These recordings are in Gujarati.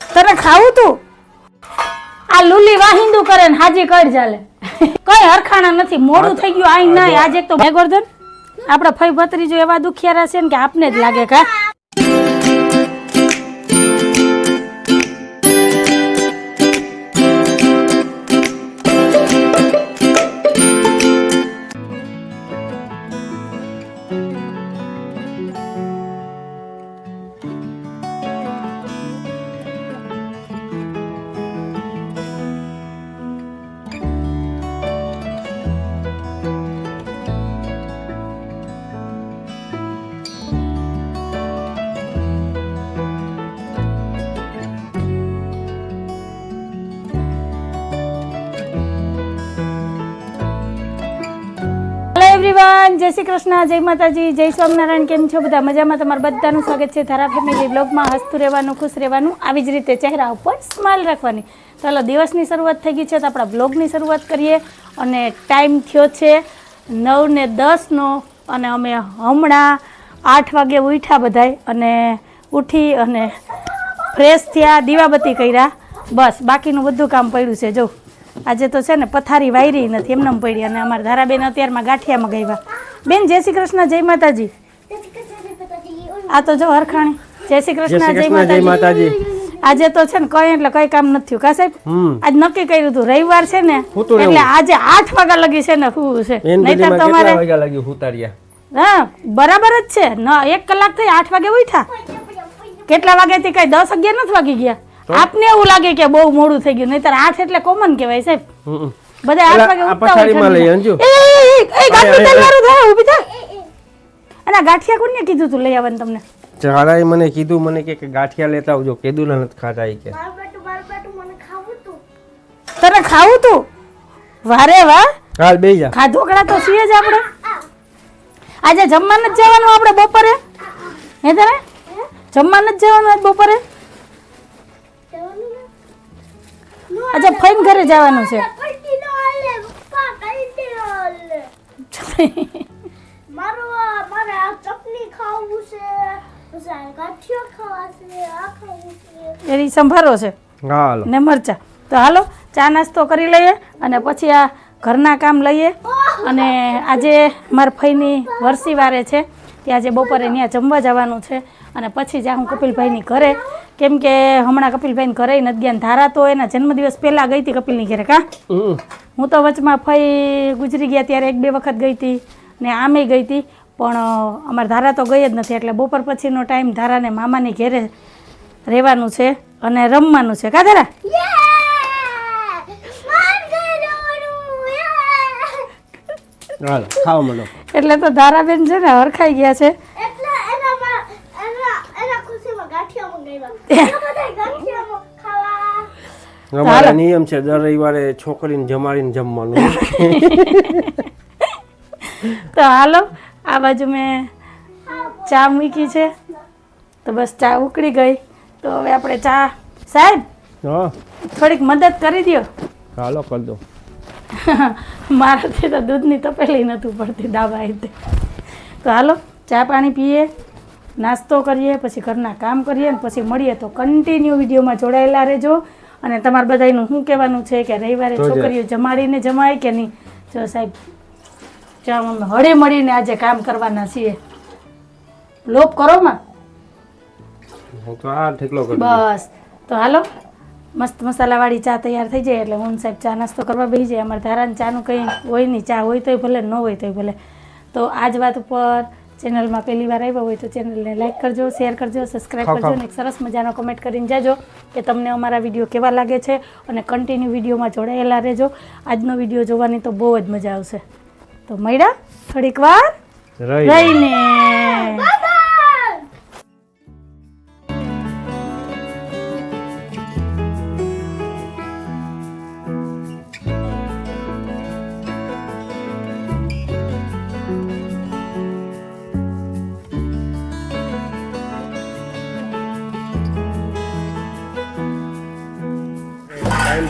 તને ખાવું તું? આ લુલી વાહિંદુ કરે ને હાજી કડ ચાલે. કઈ હરખાણા નથી મોડું થઈ ગયું આઈ ના આજે એક તો હે ગોરધન આપડા ફઈ ભત્રીજો એવા દુખિયારા છે ને કે આપને જ લાગે કા? જય શ્રી કૃષ્ણ, જય માતાજી, જય સ્વામિનારાયણ, કેમ છો બધા? મજામાં તમારું બધાનું સ્વાગત છે ધારા ફેમિલી બ્લોગમાં હસતું રહેવાનું, ખુશ રહેવાનું, આવી જ રીતે ચહેરા ઉપર સ્માઇલ રાખવાની. ચાલો, દિવસની શરૂઆત થઈ ગઈ છે તો આપણા બ્લોગની શરૂઆત કરીએ. અને ટાઈમ થયો છે નવ ને દસનો અને અમે હમણાં આઠ વાગે ઉઠ્યા બધાય અને ઉઠી અને ફ્રેશ થયા, દીવાબત્તી કર્યા. બસ, બાકીનું બધું કામ પડ્યું છે. જો, આજે તો છે ને પથારી વાયરી નથી એમને એમ પડી. અને અમારા ધારાબેન અત્યારમાં ગાંઠિયામાં ગઈ બેન જય શ્રી કૃષ્ણ જય માતાજી. આ તો જો હરખાણી. જય શ્રી કૃષ્ણ જય માતાજી. આજે તો છે ને કઈ એટલે કઈ કામ નથી થયું. કા સાહેબ? આજ નક્કી કર્યું હતું. રવિવાર છે ને એટલે આજે આઠ વાગ્યા લગી છે ને શું છે. નહીતર તમારે હા બરાબર જ છે. ન એક કલાક થઈ આઠ વાગે ઉઠા કેટલા વાગ્યાથી કઈ દસ અગિયાર નથી વાગી ગયા? આપને એવું લાગે કે બહુ મોડું થઈ ગયું. નહીતર આઠ એટલે કોમન કહેવાય સાહેબ. બધા આઠ વાગે ઉઠતા હોય લઈ. અંજુ. એ, એ, એ, એ, ગાંઠિયું અરે, તેલ થાય, ઊભી થા. અને ગાંઠિયા કોને કીધું તું લઈ આવવાનું તમને? ઝાડાએ મને કીધું મને કે ગાંઠિયા લેતા આવજો કેદુના નથી ખાતા કે. બારબાટું બારબાટું મને ખાવું તું. તને ખાવું તું? વારે વાહ. હાલ બે જા. ખાધોકડા તો છીએ જ આપણે. આજે જમવા નથી જવાનું આપણે બપોરે? હે તને? જમવા નથી જવાનું આજ બપોરે? જવાનું આજે ફઈન ઘરે જવાનું છે કઈ નો હાલે પપ્પા કઈ નો હાલે મારો આ- મારે આ ચટણી ખાવું છે પછી ગાંઠિયો ખાવા છે આ ખાવું છે. એની સંભારો છે. હાલો. ને મરચા. તો હાલો ચા નાસ્તો કરી લઈએ અને પછી આ ઘરના કામ લઈએ. અને આજે મારા ફઈની વરસી વારે છે ત્યાં આજે બપોરે ત્યાં જમવા જવાનું છે. અને પછી જ્યાં હું કપિલભાઈની ઘરે. કેમ કે હમણાં કપિલભાઈને ઘરે નદ્યાન ધારા તો એના જન્મદિવસ પહેલાં ગઈ હતી કપિલની ઘરે કાં. હું તો વચમાં ફઈ ગુજરી ગયા ત્યારે એક બે વખત ગઈ હતી ને આમે ગઈ હતી. પણ અમારે ધારા તો ગઈ જ નથી એટલે બપોર પછીનો ટાઈમ ધારાને મામાની ઘેરે રહેવાનું છે અને રમવાનું છે. કા ધારા? એટલે તો ધારાબેન છે ને હરખાઈ ગયા છે. અમારા નિયમ છે દર રવિવારે છોકરીને જમાડીને જમવાનું. તો હાલો આ બાજુ મેં ચા મૂકી છે. તો બસ ચા ઉકળી ગઈ. તો હવે આપણે ચા સાહેબ થોડીક મદદ કરી દો હાલો કરી દો. મારાથી તો દૂધની તપેલી નથી પડતી દાબા રીતે તો. હાલો ચા પાણી પીએ નાસ્તો કરીએ પછી ઘરના કામ કરીએ ને પછી મળીએ. તો કન્ટિન્યુ વિડીયોમાં જોડાયેલા રહેજો. અને તમારે બધાનું શું કહેવાનું છે કે રવિવારે છોકરીઓ જમાડીને જમાય કે નહીં? જો સાહેબ ચાલો અમે હળે મળીને આજે કામ કરવાના છીએ. લોપ કરો માં. બસ. તો હાલો મસ્ત મસાલાવાળી ચા તૈયાર થઈ જાય એટલે હું સાહેબ ચા નાસ્તો કરવા બેસી જાય. અમારે ધારાને ચાનું કંઈ હોય નહીં. ચા હોય તોય ભલે ન હોય તોય ભલે. તો આ જ વાત ઉપર ચેનલમાં પહેલી વાર આવ્યા હોય તો ચેનલને લાઈક કરજો શેર કરજો સબસ્ક્રાઈબ કરજો અને એક સરસ મજાનો કમેન્ટ કરીને જાજો કે તમને અમારા વીડિયો કેવા લાગે છે અને કન્ટિન્યુ વિડીયોમાં જોડાયેલા રહેજો. આજનો વીડિયો જોવાની તો બહુ જ મજા આવશે. તો મળ્યા થોડીક વાર રહી રહીને.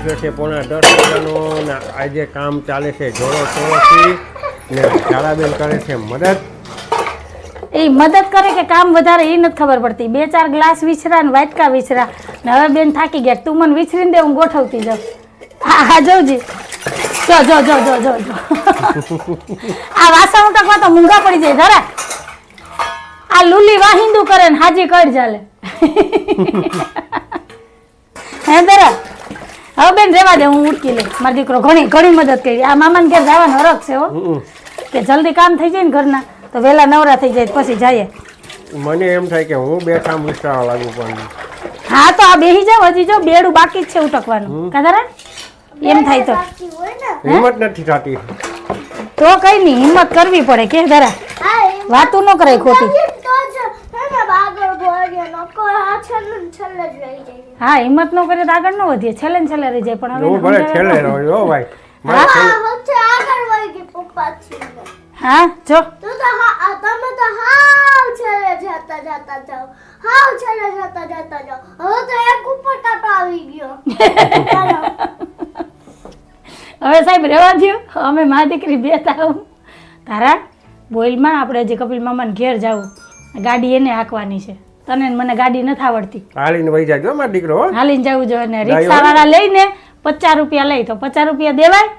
થયો છે પોણા દસ વાગ્યાનો આજે કામ ચાલે છે જોડો શોરોથી ને ઝાડાબેન કરે છે મદદ. એ મદદ કરે કે કામ વધારે એ નથી ખબર પડતી. બે ચાર ગ્લાસ વિછરા ને વાટકા વિછરા. ને હવે બેન થાકી ગયા. તું મને વિછરીને દે, હું ગોઠવતી જાઉં. હા હા જોજી જો જો જો જો જો જો. આ વાસણ ઉટકવા તો મૂંગા પડી જાય. ધરા. આ લુલી વાહિંદુ કરે ને હાજી કડ ચાલે હે, ધરા. હવે બેન રેવા દે હું ઉડકી લે મારો દીકરો ઘણી ઘણી મદદ કરી. આ મામાને ઘેર જવાનો હરખ છે હો. કે જલ્દી કામ થઈ જાય ને ઘરના તો વહેલા નવરા થઈ જાય પછી જઈએ. મને એમ થાય કે હું બેઠા મુસ્ટાવા લાગુ પણ. હા તો આ બેહી જાવ હજી જો બેડું બાકી જ છે ઉટકવાનું. કાધારા એમ થાય તો. હિંમત નથી થતી. તો કઈ નહીં હિંમત કરવી પડે કે ધરા? વાતું ન કરાય ખોટી. હે હિંમત ન કરે તો આગળ ન વધીએ. છેલ્લે ને છેલ્લે રહી જાય પણ હવે ભલે છેલ્લે. રહ્યો ભાઈ હા છેલ્લે વચ્ચે આગળ વહી ગઈ પપ્પા છીએ હા જો. તો હા તમે તો હાવ છેલ્લે જતા જતા જાઓ. હાવ છેલ્લે જતા જતા જાઓ. હવે તો એક ઉપર કાંટો આવી ગયો. હવે સાહેબ રહેવા દ્યો. અમે મા દીકરી બે તાવ તારા બોઇલમાં આપણે જે કપિલ મામાને ઘેર જાવું. ગાડી એને હાંકવાની છે. તને મને ગાડી નથી આવડતી. હાલીને વહી જાય જો મારો દીકરો હો. હાલીને જવું જોઈએ ને? રિક્ષાવાળા લઈને પચાસ રૂપિયા લઈ તો પચાસ રૂપિયા દેવાય?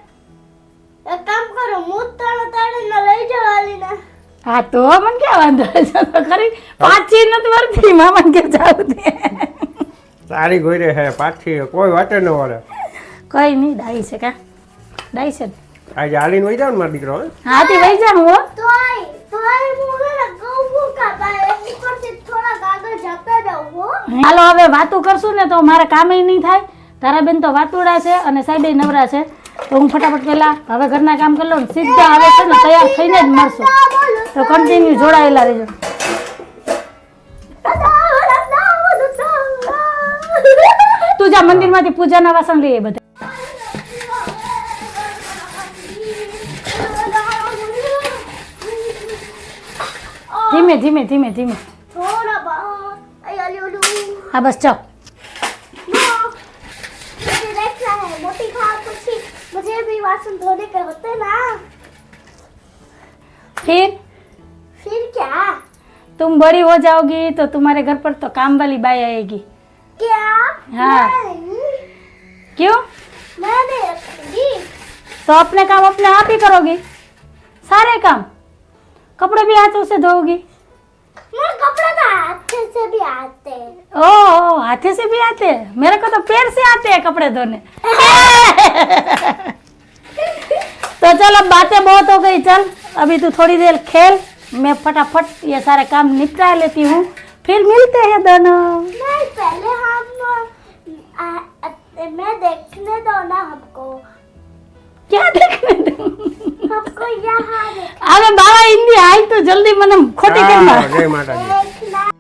એક કામ કરો હું તને તાળીને લઈ જાઉં હાલીને. હા તો મને ક્યાં વાંધો? છે તો ખરી. પાછી નથી વર્તી મામાને કે જાવ દે તારી ગોયરે હે પાછી કોઈ વાટે ન વળે. કઈ નહીં ડાઈ છે કા? ડાઈ છે ને. આજે હાલીને વહી જાવ ને મારો દીકરો હો. હાથી વહી જાવ હું હો. તોય તોય હું હે ને કહું હું કાકા એક ઉપરથી થોડાક આગળ જતા જાઉં હો હાલો, હવે વાતું કરશું ને તો મારે કામે નહીં થાય. તારા બેન તો વાતુડા છે અને સાહેબે નવરા છે. તો હું ફટાફટ પહેલા હવે ઘરના કામ કરી લઉં સીધા હવે છે ને તૈયાર થઈને જ મળશું તો કન્ટિન્યુ જોડાયેલા રહેજો. તું જા, મંદિરમાંથી પૂજાના વાસણ લઈએ બધા. ધીમે ધીમે ધીમે ધીમે. હા બસ ચાલ मुझे देखना है मोटी खाल कुछ मुझे भी वासन धोने के होते ना फिर फिर क्या तुम बड़ी हो जाओगी तो तुम्हारे घर पर तो काम वाली बाई आएगी क्या हाँ। नहीं क्यों मैं नहीं रखूंगी तो अपने काम अपने आप ही करोगी सारे काम कपड़े भी हाथों से धोगी मेरे कपड़े तो हाथ से भी आते हैं ओ ओ, हाथे से भी आते हैं मेरे को तो पैर से आते हैं कपड़े धोने तो चल अब बातें बहुत हो गई चल अभी तू थोड़ी देर खेल मैं फटाफट ये सारे काम निपटा लेती हूँ फिर मिलते हैं दोनों नहीं पहले हम आ, आ, मैं देखने दो ना हमको ક્યાં દેખને અરે બાવા ઇન્દી આય તો જલ્દી મને ખોટી કર માતાજી.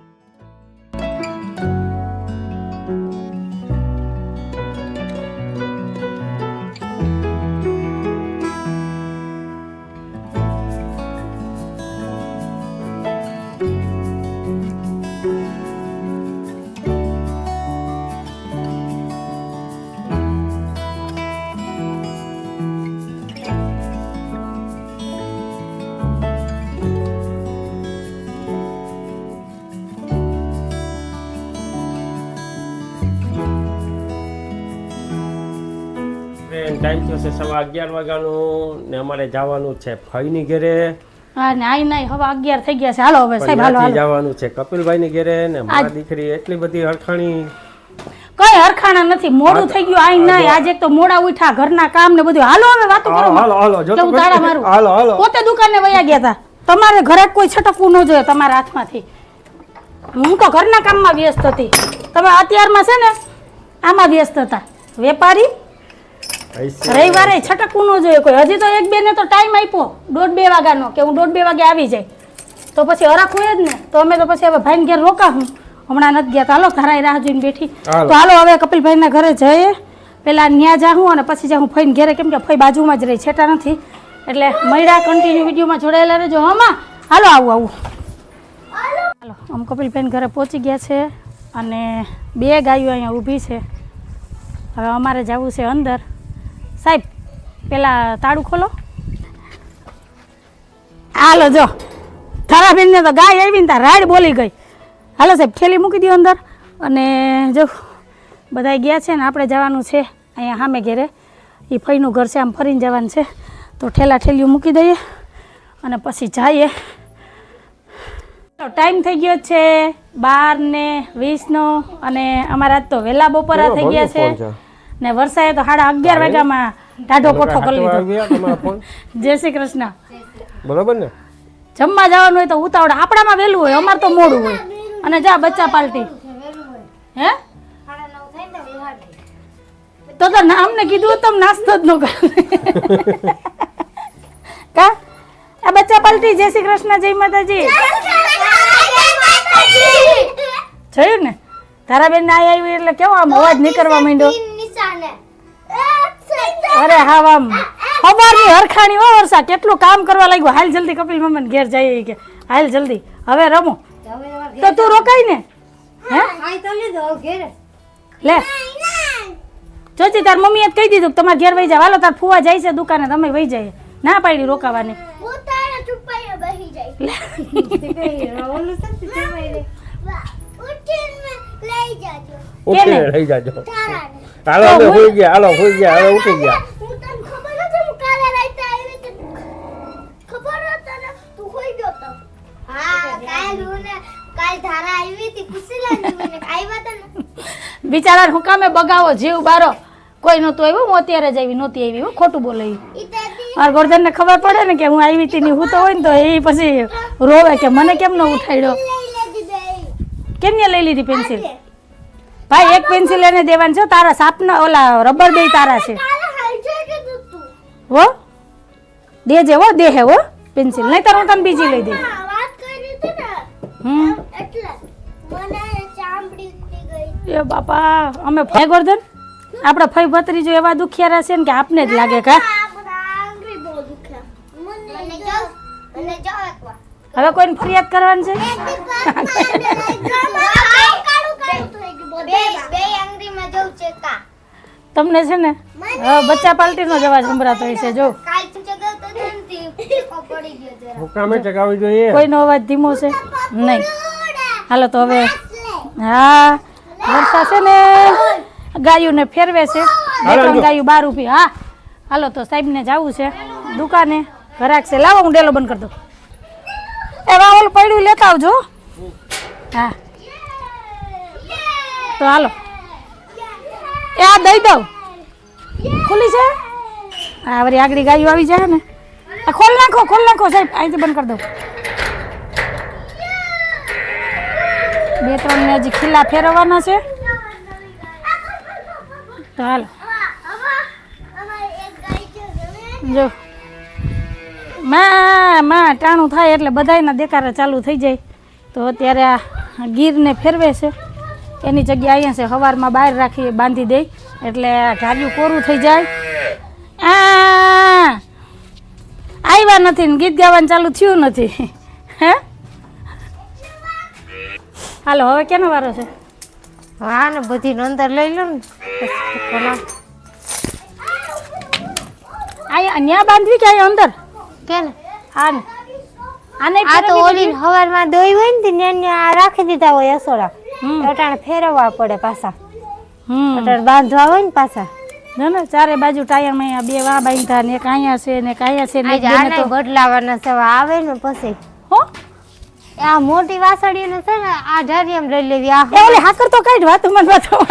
ટાઈમ થયો સવા અગિયાર વાગ્યાનું ને અમારે જવાનું છે ફઈની ઘેરે. હા ને આઈ નાઈ હવે અગિયાર થઈ ગયા છે. હાલો હવે સાહેબ હાલો હાલો. જવાનું છે કપિલભાઈ ની ઘેરે ને મારી દીકરી એટલી બધી હરખાણી. કઈ હરખાણા નથી મોડું થઈ ગયું આઈ નાઈ. આજે તો મોડા ઉઠા ઘરના કામ ને બધું. હાલો હવે વાતો કરો. હાલો હાલો જો હું તારા મારું. હાલો હાલો. પોતે દુકાને વયા ગયા હતા તમારે ઘરે કોઈ છટકવું ન જોઈએ તમારા હાથમાંથી. હું તો ઘરના કામમાં વ્યસ્ત હતી. તમે અત્યારમાં છે ને આમાં વ્યસ્ત હતા. વેપારી રવિવારે છટકવું ન જોઈએ કોઈ. હજી તો એક બેને તો ટાઈમ આપ્યો દોઢ બે વાગ્યાનો કે હું દોઢ બે વાગે આવી જાય. તો પછી અરાખું હોય જ ને તો અમે તો પછી હવે ભાઈને ઘેર રોકા હું હમણાં નથી ગયા તો હાલો ઘરાય રાહ જોઈને બેઠી. તો હાલો હવે કપિલભાઈના ઘરે જઈએ. પેલા ન્યા જાઉં અને પછી જાઉં ફઈને ઘેરે. કેમ કે ફઈ બાજુમાં જ રહી છેટા નથી. એટલે મૈડા કન્ટિન્યુ વિડીયોમાં જોડાયેલા રહેજો. હમાં હાલો આવું આવું. હાલો આમ કપિલભાઈને ઘરે પહોંચી ગયા છે અને બે ગાયો અહીંયા ઊભી છે. હવે અમારે જવું છે અંદર. સાહેબ પેલા તાળું ખોલો. હાલો જો. તારાબેનને તો ગાય આવી ને રાડ બોલી ગઈ. હાલો સાહેબ ઠેલી મૂકી દો અંદર. અને જો બધા ગયા છે ને આપણે જવાનું છે અહીંયા સામે ઘેરે. એ ફઈનું ઘર છે આમ ફરીને જવાનું છે. તો ઠેલા ઠેલીઓ મૂકી દઈએ અને પછી જઈએ. ટાઈમ થઈ ગયો છે બાર ને વીસનો અને અમારા તો વહેલા બપોરા થઈ ગયા છે. ને વરસાદે તો સાડા અગિયાર વાગ્યામાં ટાઢો કોઠો કરી લીધો જય શ્રી કૃષ્ણ. બરાબર ને? જમવા જવાનું હોય તો ઉતાવળ. આપણામાં વહેલું હોય અમારે તો મોડું હોય. અને જા બચ્ચા પાલટી. હે? તો તો ના અમને કીધું હોત તો નાસ્તો જ ન કરે કા? આ બચ્ચા પાલટી જય શ્રી કૃષ્ણ જય માતાજી. જોયું ને તારા બેન ના? આવી એટલે કેવો આમ અવાજ નીકળવા માંડ્યો? અરે હા આમ અમારી હરખાણી હો વર્ષા કેટલું કામ કરવા લાગ્યું? હાલ જલ્દી કપિલ મમ્મી ઘેર જઈએ કે. હાલ જલ્દી. હવે રમો. તો તું રોકાઈ ને? હે? લે. જોજી તાર મમ્મીએ કહી દીધું કે તમારે ઘેર વહી જાવ હાલો તાર ફુવા જાય છે દુકાને તમે વહી જાય ના પાડી રોકાવાની. જાય. લઈ જાજો. લઈ જાજો. હાલો હોઈ ગયા હાલો હોઈ ગયા હવે ઉઠી ગયા. હું તને ખબર હતી હું કાલે રાતે આવી હતી ખબર હતી ને તું હોઈ ગયો તો. હા કાલ હું ને કાલ ધારા આવી હતી ખુશી લાગી મને. આવ્યા હતા ને બિચારા હું કામે બગાવો જીવ બારો. કોઈ નહોતું આવ્યું હું અત્યારે જ આવી નહોતી આવી હું ખોટું બોલાવી મારા ઈ ને મારા ગોરધનને ખબર પડે ને કે હું આવી હતી ને હું તો હોય ને તો એ પછી રોવે કે મને કેમ ન ઉઠાડ્યો કેમને લઈ લીધી પેન્સિલ ભાઈ એક પેન્સિલ એને દેવાની છે તારા સાપના ઓલા રબર બે તારા છે. હો? દેજે હો દેહે હો પેન્સિલ નહીં તો હું તને બીજી લઈ દઈ હા, વાત કરી હતી ને. હમ. એટલે મને ચામડી ઉડી ગઈ. એ બાપા અમે ભાઈ ગોરધન આપણા ફઈ ભત્રીજો એવા દુખિયારા છે ને કે આપને જ લાગે કા? હવે કોઈને ફરિયાદ કરવાની છે? તમને છે ને બચ્ચા પાલટીનો જ અવાજ સંભળાતો હશે જો. કોઈનો અવાજ ધીમો છે? નહીં. હાલો તો હવે હા વર્ષા છે ને ગાયુંને ફેરવે છે. ગાયું બાર ઊભી હા. હાલો તો સાહેબને જવું છે. દુકાને ઘરાક છે. લાવો હું ડેલો બંધ કરી દઉં. એવા ઓલું પડ્યું, લેતા આવજો. હા. તો હાલો. એ આ દઈ દઉં. ખુલ્લી છે હા, વળી આગળ ગાયું આવી જાય ને. ખોલ નાખો ખોલ નાખો, સાહેબ. અહીંથી બંધ કરી દઉં. બે ત્રણ ને હજી ખીલા ફેરવવાના છે. તો હાલો. જો. માં માં ટાણું થાય એટલે બધાયના દેખારા ચાલુ થઈ જાય. તો અત્યારે આ ગીરને ફેરવે છે. એની જગ્યા અહીંયા છે સવારમાં બહાર રાખી બાંધી દે. એટલે આ ઢાર્યું કોરું થઈ જાય. આ! આવ્યા નથી ને ગીત ગાવાનું ચાલુ થયું નથી. હે? હાલો હવે કેનો વારો છે? હા ને બધી અંદર લઈ લો ને. અહીંયા બાંધવી કે અહીંયા અંદર? કે ને હા ને આને આ તો ઓલી હવારમાં દોઈ હોય ને ન્યા રાખી દીધા હોય અસોડા અટાણે ફેરવવા પડે પાછા. અટાણે બાંધવા હોય ને પાછા. ના ના ચારે બાજુ ટાયરમાં અહીંયા બે વા બાંધતા ને એક અહીંયા છે ને એક અહીંયા છે ને એક તો બદલાવાના સેવા આવે ને પછી. હો? આ મોટી વાસળીને છે ને આ ઢારી એમ લઈ લેવી આ એ ઓલી હાકર તો કાઢ વાત મને વાતો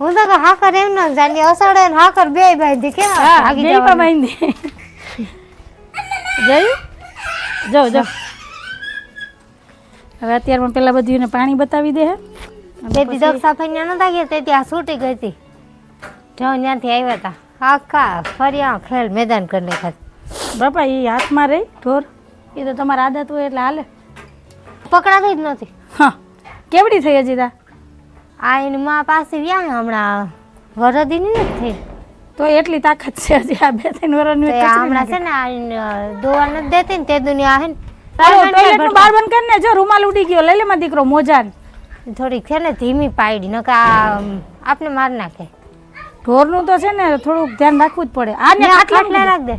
હું તો હાકર એમ ન જાણી અસોડે ને હાકર બે બાંધી કેવા હા બે બાંધી. જોયું જો જો હવે અત્યારમાં પેલા બધું પાણી બતાવી દે તેથી દક્ષા ના નતા ગયા તેથી આ છૂટી ગઈ હતી. જો ત્યાંથી આવ્યા હતા આખા ફર્યા ખેલ મેદાન કરી નાખ્યા. બાપા એ હાથમાં રહી ઢોર. એ તો તમારા આદત હોય એટલે હાલે. પકડાતી જ નથી. હા. કેવડી થઈ હજી તા? આ એની માં પાસે વ્યા હમણાં વરદી નથી થઈ. તો એટલી તાકાત છે હજી આ બે ત્રણ વર્ષની તે હમણાં છે ને આ દોવા નથી દેતી ને તે દુનિયા હે ને. ટોયલેટનું બાર બંધ કરીને જો રૂમાલ ઉડી ગયો. લઈ લે માં દીકરો મોજાન. થોડીક છે ને ધીમી પાડી નકર આ આપને માર નાખે. ઢોરનું તો છે ને થોડુંક ધ્યાન રાખવું જ પડે. આ ને ખાટલા રાખ દે.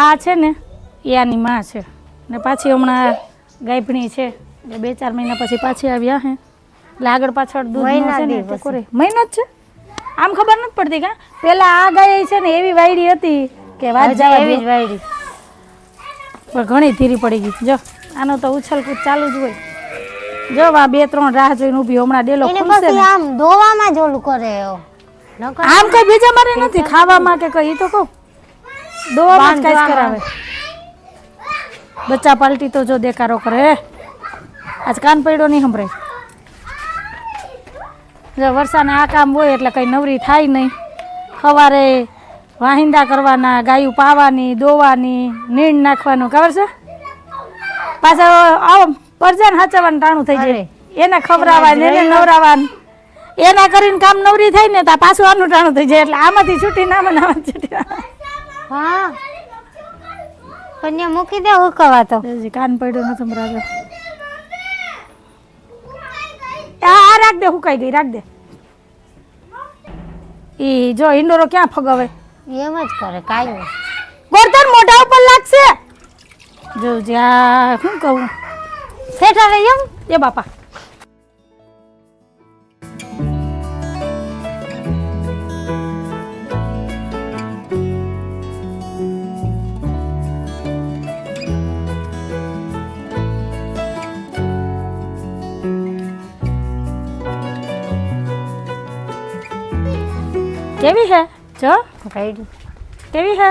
આ છે ને એ આની માં છે. ને પાછી હમણાં ગાયભણી છે. એટલે બે ચાર મહિના પછી પાછી આવ્યા હે. એટલે આગળ પાછળ દૂધ મહિના છે ને મહિનો જ છે? આમ ખબર નથી પડતી કા? પેલા આ ગાય છે ને એવી વાયડી હતી કે વાત જવા એવી જ વાયડી. પણ ઘણી ધીરી પડી ગઈ. જો આનો તો ઉછલ કૂદ ચાલુ જ હોય. જો આ બે ત્રણ રાહ જોઈને ઊભી હમણાં ડેલો ખુલશે ને. આમ ધોવામાં જ ઓલું કરે. આમ કઈ બીજા મારે નથી? ખાવામાં કે કઈ? તો કહું. દોવામાં જ કાંઈ કરાવે. બચ્ચા પાલટી તો જો દેકારો કરે આજ કાન પડ્યો નહીં સંભળાય. જો વરસાદને આ કામ હોય એટલે કંઈ નવરી થાય નહીં. સવારે વાહિંદા કરવાના ગાયું પાવાની દોવાની નીણ નાખવાનું ખબર છે? પાછા આવો પરજાન હાચવવાનું ટાણું થઈ જાય. એને ખવડાવવાનું એને નવરાવાનું એના કરીને કામ નવરી થાય ને તો પાછું આનું ટાણું થઈ જાય. એટલે આમાંથી છૂટી ના મને આમાંથી છૂટી હા. પણ મૂકી દે હુકવા તો. કાન પડ્યો નથી સંભળાતો આ રાખ દે હુકાઈ ગઈ રાખ દે. ઈ જો ઇન્ડોરો ક્યાં ફગાવે? એમ જ કરે કાંઈ નહીં. ગોરધન મોઢા ઉપર લાગશે. જો જ્યાં શું કહું? શેઠા રહી એમ એ બાપા. કેવી હે? જો રાઈડ કેવી હે?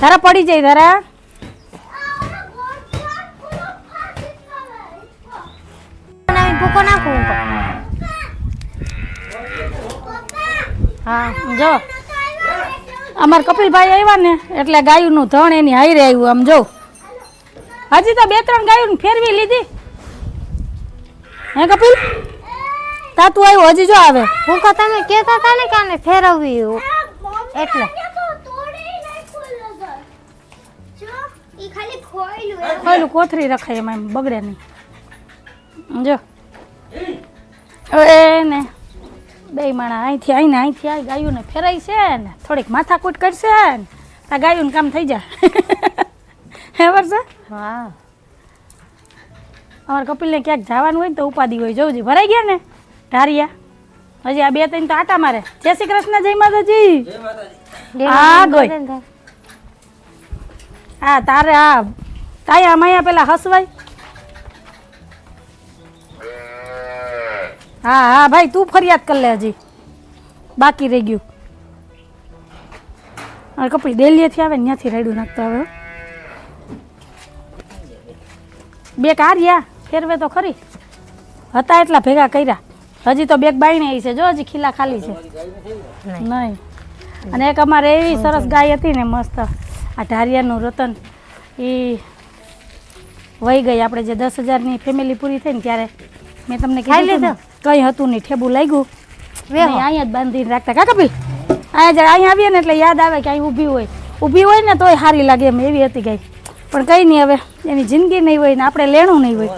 તારા પડી જાય તારા હા. જો. અમાર કપિલભાઈ આવ્યા ને, એટલે ગાયુંનું ધણ એની હાઈરે આવ્યું, આમ જો. હજી તો બે ત્રણ ગાયું ફેરવી લીધી. હે, કપિલ? તાતું આવ્યું હજી જો આવે. ભૂકો તમે કહેતા હતા ને કે આને ફેરવવી એટલે. ખાલી ખોયલું કોથરી રખાય એમાં એમ બગડે નહીં. જો. હવે ને બે માણા અહીંથી આવીને અહીંથી આવી ગાયુંને ફેરાય છે ને થોડીક માથાકૂટ કરશે ને આ ગાયુંનું કામ થઈ જાય. હે વર્ષા? હા. અમારે કપિલને ક્યાંક જવાનું હોય ને તો ઉપાધિ હોય જોઉં ભરાઈ ગયા ને? ઢારિયા હજી આ બે ત્રણ તો આટા મારે. જય શ્રી કૃષ્ણ જય માતાજી. હા ગોઈ હા તારે આ તાયા માયા પેલા હસવાય. હા હા ભાઈ તું ફરિયાદ કર લે હજી. બાકી રહી ગયું. હવે કપડી દેલીએથી આવે ને ત્યાંથી રેડું નાખતો હવે હો. બે કાર્યા ફેરવે તો ખરી. હતા એટલા ભેગા કર્યા. હજી તો બેગ બાઈને આવી છે. જો હજી ખીલા ખાલી છે. નહીં. અને એક અમારે એવી સરસ ગાય હતી ને મસ્ત. આ ઢારિયાનું રતન. એ વહી ગઈ. આપણે જે દસ હજારની ફેમિલી પૂરી થઈ ને ત્યારે મેં તમને કીધું કંઈ હતું નહીં. ઠેબુ લાગ્યું. અહીંયા જ બાંધીને રાખતા. કાકા ભાઈ અહીંયા જ્યારે અહીંયા આવીએ ને એટલે યાદ આવે કે અહીં ઊભી હોય. ઊભી હોય ને તોય સારી લાગે એમ. એવી હતી ગાય. પણ કંઈ નહીં હવે. એની જિંદગી નહીં હોય ને આપણે લેણું નહીં હોય.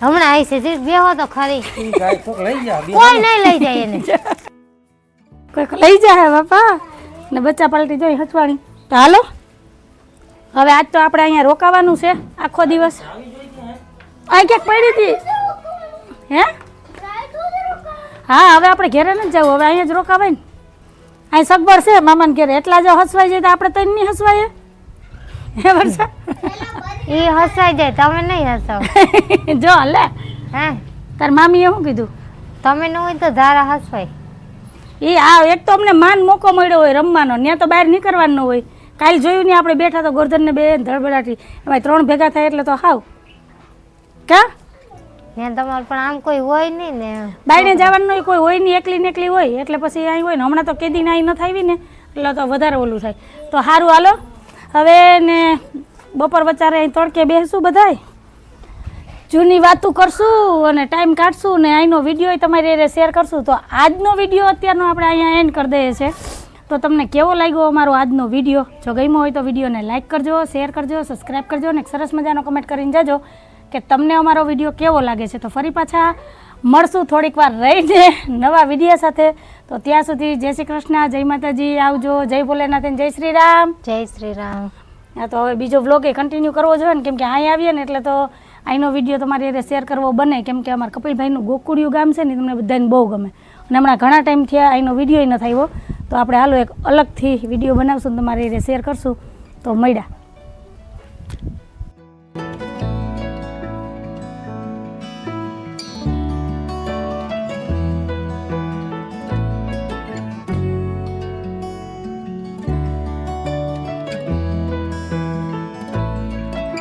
હમણાં આવી છે જીત બેહો તો ખરી. લઈ કોઈ નહીં લઈ જાય એને. કોઈક લઈ જાય બાપા. ને બચ્ચા પાલટી જોઈ હચવાણી તો હાલો. હવે આજ તો આપણે અહીંયા રોકાવાનું છે આખો દિવસ. અહીં ક્યાંક પડી હતી? હે? હા હવે આપણે ઘેરે નથી જવું હવે અહીંયા જ રોકાવાય ને. અહીં સગવડ છે મામાને ઘેરે. એટલા જો હસવાઈ જાય તો આપણે તો નહીં હસવાય હે વર્ષા? એ હસાઈ જાય તમે નહીં હસાવ. જો લે. હે? તાર મામીએ શું કીધું? તમે ન હોય તો ધારા હસવાય. એ આ એક તો અમને માન મોકો મળ્યો હોય રમવાનો ત્યાં તો બહાર નીકળવાનું હોય. કાલ જોયું નહીં આપણે બેઠા તો ગોરધનને બે ધડબડાટી એમાં ત્રણ ભેગા થાય એટલે તો હાવ. કા? ને તમારે પણ આમ કોઈ હોય નહીં ને. બાઈને જવાનું કોઈ હોય નહીં એકલી ને એકલી હોય. એટલે પછી અહીં હોય ને હમણાં તો કેદી અહીં ન થાય ને એટલે તો વધારે ઓલું થાય. તો સારું હાલો. હવે ને બપોર વચારે અહીં તડકે બેસું બધાય. જૂની વાતો કરશું અને ટાઈમ કાઢશું ને અહીંનો વીડિયો તમારી એ શેર કરશું. તો આજનો વીડિયો અત્યારનો આપણે અહીંયા એન્ડ કરી દઈએ છીએ. તો તમને કેવો લાગ્યો અમારો આજનો વીડિયો જો ગમ્યો હોય તો વિડીયોને લાઇક કરજો શેર કરજો સબસ્ક્રાઈબ કરજો અને સરસ મજાનો કમેન્ટ કરીને જજો કે તમને અમારો વીડિયો કેવો લાગે છે. તો ફરી પાછા મળશું થોડીક વાર રહીને નવા વીડિયો સાથે. તો ત્યાં સુધી જય શ્રી કૃષ્ણ, જય માતાજી, આવજો. જય ભોલેનાથ જય શ્રી રામ. જય શ્રી રામ. હા તો હવે બીજો વ્લોગ એ કન્ટિન્યુ કરવો જોઈએ ને, કેમ કે અહીં આવીએ ને એટલે તો અહીંનો વીડિયો તમારી હારે શેર કરવો બને. કેમ કે અમારા કપિલભાઈનું ગોકુડિયું ગામ છે ને તમને બધાને બહુ ગમે. અને હમણાં ઘણા ટાઈમ થયા અહીંનો વીડિયો ન થયો તો આપણે હાલો એક અલગથી વીડિયો બનાવશું તમારી હારે શેર કરશું. તો મળ્યા.